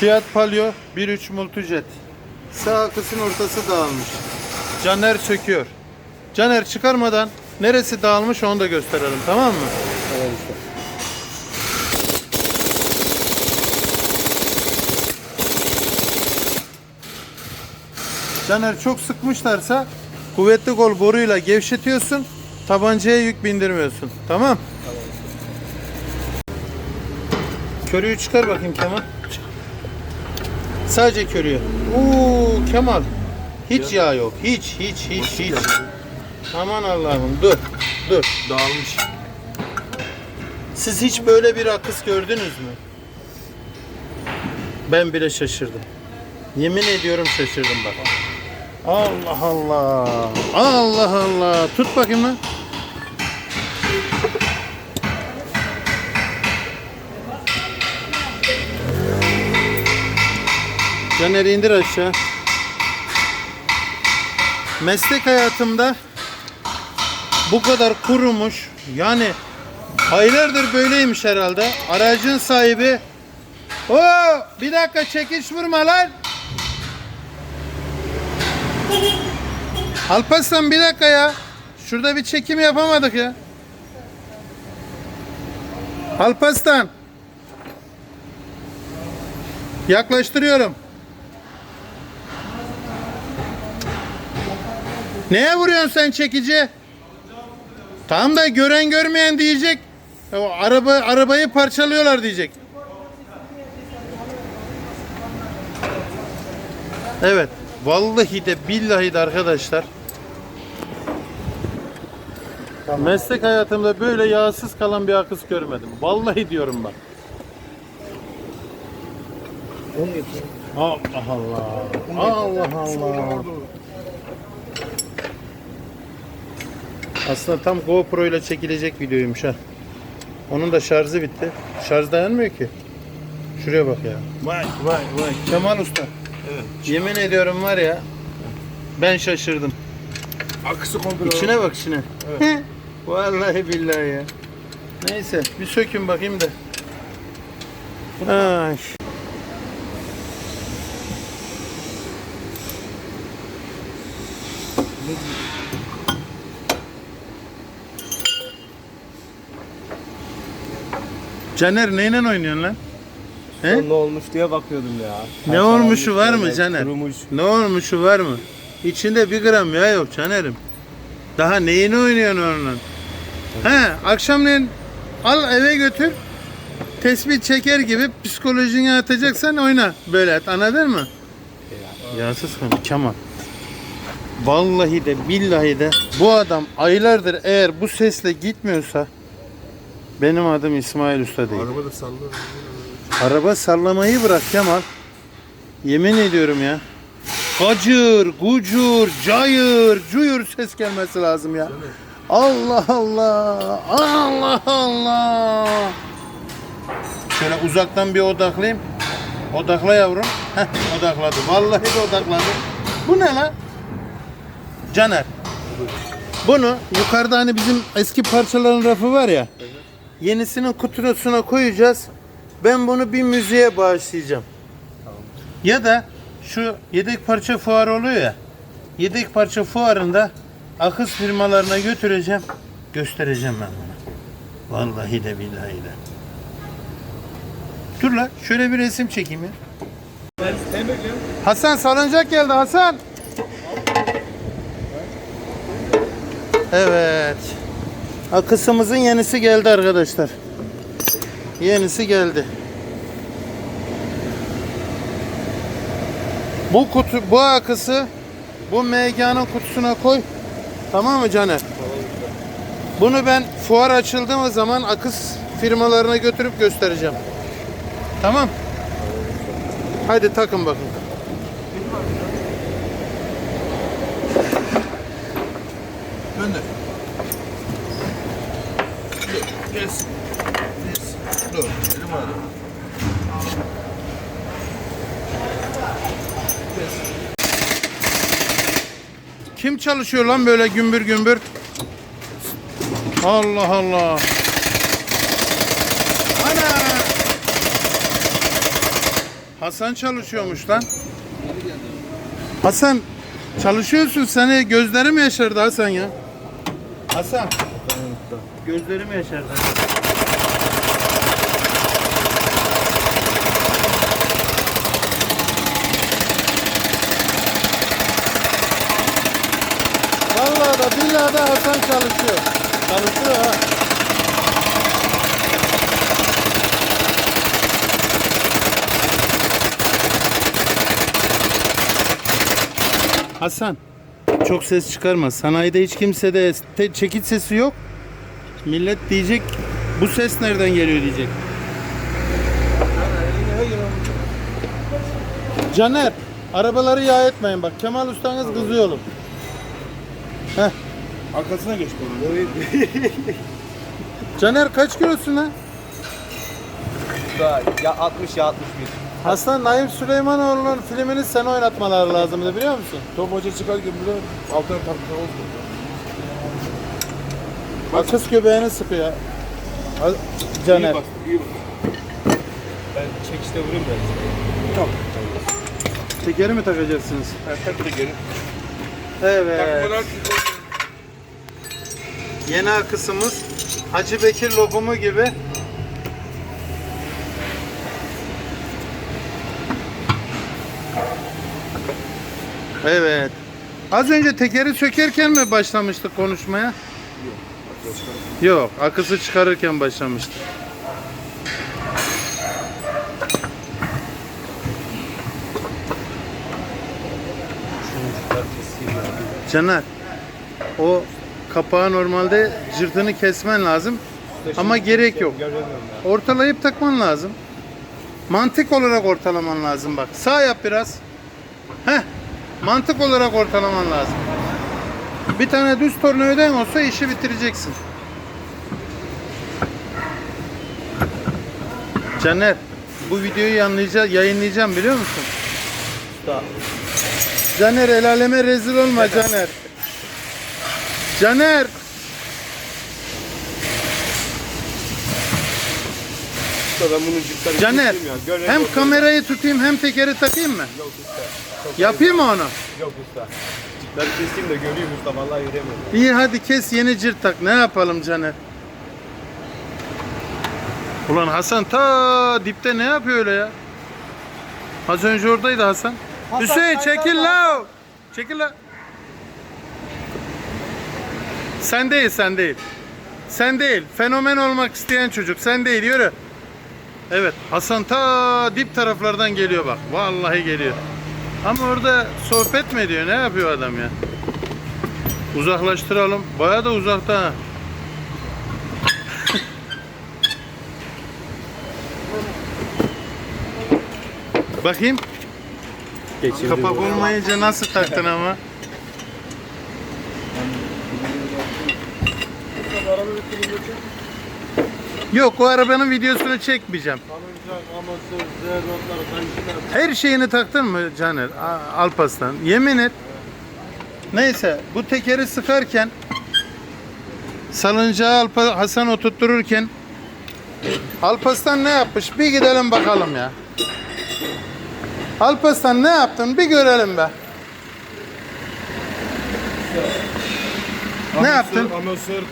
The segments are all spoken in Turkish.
Fiat Palio 1.3 Multijet. Sağ akısın ortası dağılmış. Caner söküyor. Caner çıkarmadan neresi dağılmış onu da gösterelim tamam mı? Evet usta. Caner çok sıkmışlarsa kuvvetli kol boruyla gevşetiyorsun. Tabancaya yük bindirmiyorsun. Tamam? Körüyü çıkar bakayım Kemal. Sadece körüyü. Oo Kemal. Hiç yağ yok. Hiç hiç hiç hiç. Aman Allah'ım dur. Dur. Dağılmış. Siz hiç böyle bir akış gördünüz mü? Ben bile şaşırdım. Yemin ediyorum şaşırdım bak. Allah Allah. Allah Allah. Tut bakayım lan. Caner indir aşağı. Meslek hayatımda bu kadar kurumuş yani aylardır böyleymiş herhalde. Aracın sahibi o bir dakika çekiş vurma lan. Alparslan bir dakika ya. Şurada bir çekim yapamadık ya. Alparslan. Yaklaştırıyorum. Neye vuruyorsun sen çekici? Tamam da gören görmeyen diyecek. "Ya O araba arabayı parçalıyorlar diyecek. Evet. Vallahi de billahi de arkadaşlar. Meslek hayatımda böyle yağsız kalan bir akış görmedim. Vallahi diyorum bak. Allah Allah. Allah Allah. Aslında tam GoPro ile çekilecek videoymuş ha. Onun da şarjı bitti. Şarj dayanmıyor ki. Şuraya bak ya. Vay vay vay. Kemal Usta. Evet. Yemin ediyorum var ya. Ben şaşırdım. Akısı komple. İçine bak içine. Vallahi billahi ya. Neyse bir sökün bakayım da. Ay. Caner neyle oynuyorsun lan? He? Ne olmuş diye bakıyordum ya. Ne olmuşu var mı Caner? Kurumuş. Ne olmuşu var mı? İçinde bir gram yağ yok Caner'im. Daha neyini oynuyorsun onunla? He, akşamleyin al eve götür. Tespih çeker gibi psikolojini atacaksan oyna. Böyle at, anladın mı? Yağsız konu Kemal. Vallahi de billahi de bu adam aylardır eğer bu sesle gitmiyorsa benim adım İsmail Usta değil. Araba da sallıyor. Araba sallamayı bırak Kemal. Yemin ediyorum ya. Gacır, gucur, cayır, cuyur ses gelmesi lazım ya. Allah Allah. Allah Allah. Şöyle uzaktan bir odaklayayım. Odakla yavrum. Heh, odakladı. Vallahi de odakladı. Bu ne lan? Caner. Bunu yukarıda hani bizim eski parçaların rafı var ya. Yenisinin kutusuna koyacağız. Ben bunu bir müziğe bağışlayacağım. Ya da şu yedek parça fuarı oluyor ya. Yedek parça fuarında akış firmalarına götüreceğim. Göstereceğim ben bunu. Vallahi de billahi de. Dur la şöyle bir resim çekeyim ya. Hasan salıncak geldi Hasan. Evet. Akısımızın yenisi geldi arkadaşlar. Yenisi geldi. Bu kutu bu akısı bu MG'nin kutusuna koy. Tamam mı Caner? Bunu ben fuar açıldığı zaman akış firmalarına götürüp göstereceğim. Tamam. Hadi takın bakın. Gönder. Çalışıyor lan böyle gümbür gümbür? Allah Allah. Ana! Hasan çalışıyormuş lan. Hasan çalışıyorsun seni gözlerim yaşardı Hasan ya. Hasan. Gözlerim yaşardı. Vallahi da billahi de Hasan çalışıyor. Çalışıyor ha. Hasan çok ses çıkarma. Sanayide hiç kimsede te- çekiç sesi yok. Millet diyecek bu ses nereden geliyor diyecek. Caner arabaları yağ etmeyin bak. Kemal ustanız kızıyor oğlum. Heh. Arkasına geç bunu. Caner kaç kilosun lan? ya 60 ya 61. Hasan Naim Süleymanoğlu'nun filmini sen oynatmaları lazımdı biliyor musun? Top hoca çıkarken burada altına taktılar olsun. Bak kız göbeğini sıkıyor. Caner. İyi bak, iyi bak. Ben çekişte vurayım ben. Tamam. Tekeri mi takacaksınız? Tak da geri. Evet. Yeni akısımız Hacı Bekir lokumu gibi. Evet. Az önce tekeri sökerken mi başlamıştık konuşmaya? Yok, akısı çıkarırken başlamıştık. Caner, o kapağı normalde cırtını kesmen lazım. Ama gerek yok. Ortalayıp takman lazım. Mantık olarak ortalaman lazım bak. Sağ yap biraz. Heh. Mantık olarak ortalaman lazım. Bir tane düz tornavidan olsa işi bitireceksin. Caner, bu videoyu yayınlayacağım, yayınlayacağım biliyor musun? Usta. Caner el aleme rezil olma Caner. Caner. Usta ben bunun cidden Caner. keseyim ya. Görev Hem yok. kamerayı tutayım hem tekeri takayım mı? Yok usta. Çok Yapayım mı onu? Yok usta. Cidden keseyim de göreyim usta vallahi yürüyemiyorum. İyi hadi kes yeni cırt tak. Ne yapalım Caner? Ulan Hasan ta dipte ne yapıyor öyle ya? Az önce oradaydı Hasan. Hüseyin çekil la. Çekil la. Sen değil sen değil. Sen değil. Fenomen olmak isteyen çocuk. Sen değil yürü. Evet Hasan ta dip taraflardan geliyor bak. Vallahi geliyor. Ama orada sohbet mi ediyor? Ne yapıyor adam ya? Uzaklaştıralım. Baya da uzakta. ha. Bakayım. Geçeyim. Kapak olmayınca nasıl taktın ama? Yok o arabanın videosunu çekmeyeceğim. Her şeyini taktın mı Caner? A- Alpaslan. Yemin et. Neyse bu tekeri sıkarken salıncağı Alpa, Hasan oturttururken Alpaslan ne yapmış? Bir gidelim bakalım ya. Alpaslan ne yaptın? Bir görelim be. Ne yaptın? Amatör,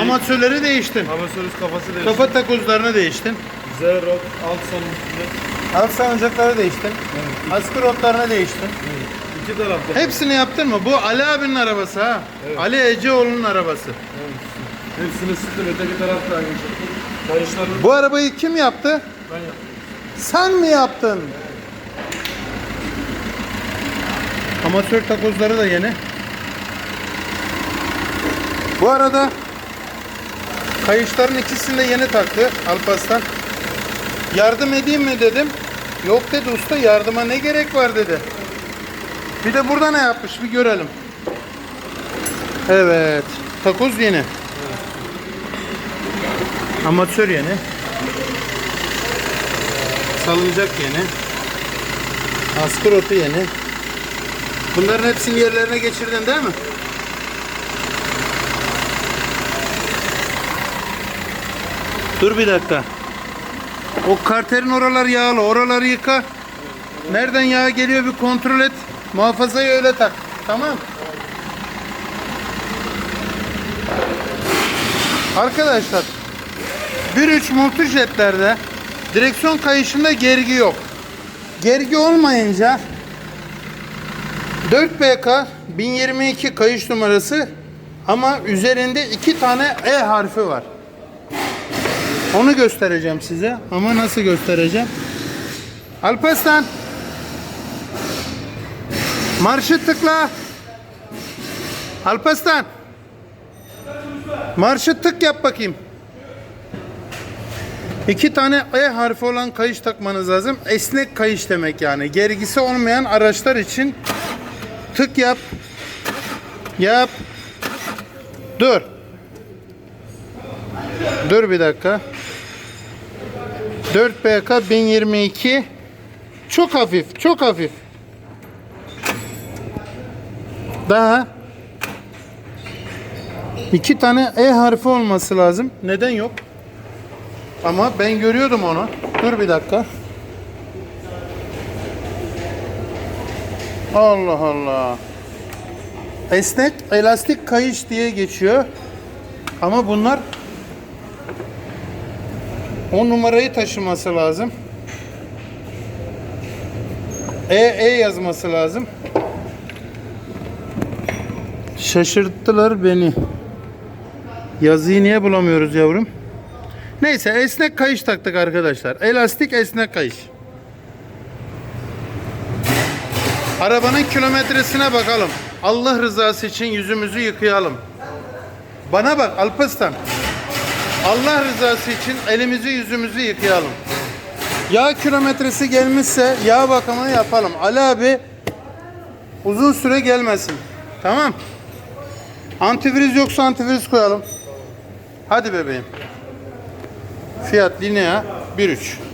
Amatörleri değiştin. amatörüz kafası değişti. Kafa takozlarını değiştin. Zerrat, alt sonunda. Alt salıncakları değiştin. Askı rotlarını değiştin. İki tarafta. Hepsini yaptın mı? Bu Ali abinin arabası ha. Evet. Ali Eceoğlu'nun arabası. Hepsini sıktım. Öteki tarafta aynı şey. Kayışları Bu arabayı kim yaptı? ben yaptım. Sen mi yaptın? Amatör takozları da yeni. Bu arada kayışların ikisini de yeni taktı Alparslan. Yardım edeyim mi dedim. Yok dedi usta yardıma ne gerek var dedi. Bir de burada ne yapmış bir görelim. Evet. Takoz yeni. Amatör yeni. Salıncak yeni. Askı rotu yeni. Bunların hepsini yerlerine geçirdin değil mi? Dur bir dakika. O karterin oralar yağlı. Oraları yıka. Nereden yağ geliyor bir kontrol et. Muhafazayı öyle tak. Tamam. Arkadaşlar 1.3 multijetlerde direksiyon kayışında gergi yok. Gergi olmayınca 4 BK 1022 kayış numarası ama üzerinde iki tane E harfi var. Onu göstereceğim size ama nasıl göstereceğim? Alparslan Marşı tıkla Alparslan Marşı tık yap bakayım. İki tane E harfi olan kayış takmanız lazım. Esnek kayış demek yani. Gergisi olmayan araçlar için tık yap. Yap. Dur. Dur bir dakika. 4 BK 1022 çok hafif, çok hafif. Daha iki tane E harfi olması lazım. Neden yok? Ama ben görüyordum onu. Dur bir dakika. Allah Allah. Esnek elastik kayış diye geçiyor. Ama bunlar o numarayı taşıması lazım. E E yazması lazım. Şaşırttılar beni. Yazıyı niye bulamıyoruz yavrum? Neyse esnek kayış taktık arkadaşlar. Elastik esnek kayış. Arabanın kilometresine bakalım. Allah rızası için yüzümüzü yıkayalım. Bana bak Alparslan. Allah rızası için elimizi yüzümüzü yıkayalım. Yağ kilometresi gelmişse yağ bakımını yapalım. Ali abi uzun süre gelmesin. Tamam. Antifriz yoksa antifriz koyalım. Hadi bebeğim. Fiyat Linea 1.3.